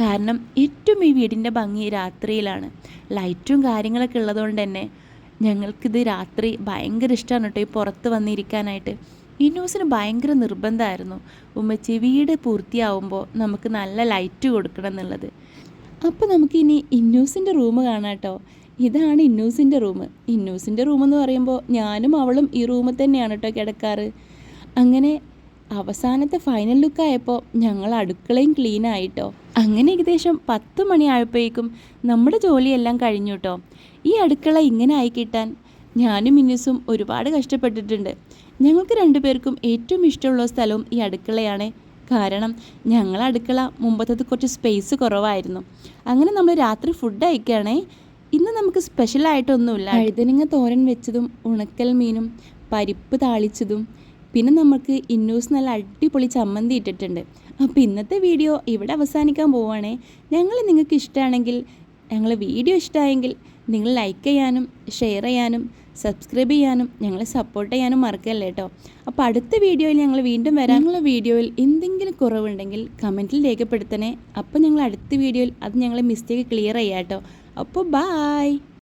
കാരണം ഏറ്റവും ഈ വീടിന്റെ ഭംഗി രാത്രിയിലാണ്. ലൈറ്റും കാര്യങ്ങളൊക്കെ ഉള്ളതുകൊണ്ട് തന്നെ ഞങ്ങൾക്കിത് രാത്രി ഭയങ്കര ഇഷ്ടമാണ് കേട്ടോ ഈ പുറത്ത് വന്നിരിക്കാനായിട്ട്. ഇന്നൂസിന് ഭയങ്കര നിർബന്ധമായിരുന്നു. ഉമ്മച്ചി വീട് പൂർത്തിയാവുമ്പോൾ നമുക്ക് നല്ല ലൈറ്റ് കൊടുക്കണം എന്നുള്ളത്. അപ്പോൾ നമുക്കിനി ഇന്നൂസിന്റെ റൂം കാണാം കേട്ടോ. ഇതാണ് ഇന്നൂസിന്റെ റൂം. ഇന്നൂസിന്റെ റൂം എന്ന് പറയുമ്പോൾ ഞാനും അവളും ഈ റൂമിൽ തന്നെയാണ് കേട്ടോ കിടക്കാറ്. അങ്ങനെ അവസാനത്തെ ഫൈനൽ ലുക്കായപ്പോൾ ഞങ്ങൾ അടുക്കളയും ക്ലീൻ ആയിട്ടോ. അങ്ങനെ ഏകദേശം പത്ത് മണിയായപ്പോഴേക്കും നമ്മുടെ ജോലിയെല്ലാം കഴിഞ്ഞു കേട്ടോ ഈ അടുക്കള ഇങ്ങനെ ആയി കിട്ടാൻ ഞാനും മിന്നുസും ഒരുപാട് കഷ്ടപ്പെട്ടിട്ടുണ്ട്. ഞങ്ങൾക്ക് രണ്ടുപേർക്കും ഏറ്റവും ഇഷ്ടമുള്ള സ്ഥലവും ഈ അടുക്കളയാണ്. കാരണം ഞങ്ങൾ അടുക്കള മുമ്പത്തത് കുറച്ച് സ്പേസ് കുറവായിരുന്നു. അങ്ങനെ നമ്മൾ രാത്രി ഫുഡ് അയക്കുകയാണേ ഇന്ന് നമുക്ക് സ്പെഷ്യലായിട്ടൊന്നുമില്ല വഴുതനങ്ങ തോരൻ വെച്ചതും ഉണക്കൽ മീനും പരിപ്പ് താളിച്ചതും പിന്നെ നമുക്ക് ഇന്നൂസ് നല്ല അടിപൊളി ചമ്മന്തി ഇട്ടിട്ടുണ്ട്. അപ്പോൾ ഇന്നത്തെ വീഡിയോ ഇവിടെ അവസാനിക്കാൻ പോവുകയാണേ ഞങ്ങൾ നിങ്ങൾക്ക് ഇഷ്ടമാണെങ്കിൽ ഞങ്ങൾ വീഡിയോ ഇഷ്ടമായെങ്കിൽ നിങ്ങൾ ലൈക്ക് ചെയ്യാനും ഷെയർ ചെയ്യാനും സബ്സ്ക്രൈബ് ചെയ്യാനും ഞങ്ങളെ സപ്പോർട്ട് ചെയ്യാനും മറക്കല്ലേ കേട്ടോ അപ്പോൾ അടുത്ത വീഡിയോയിൽ ഞങ്ങൾ വീണ്ടും വരാം. ഞങ്ങളെ വീഡിയോയിൽ എന്തെങ്കിലും കുറവുണ്ടെങ്കിൽ കമന്റിൽ രേഖപ്പെടുത്തണേ. അപ്പോൾ ഞങ്ങൾ അടുത്ത വീഡിയോയിൽ അത് ഞങ്ങളെ മിസ്റ്റേക്ക് ക്ലിയർ ചെയ്യാം കേട്ടോ അപ്പോൾ ബായ്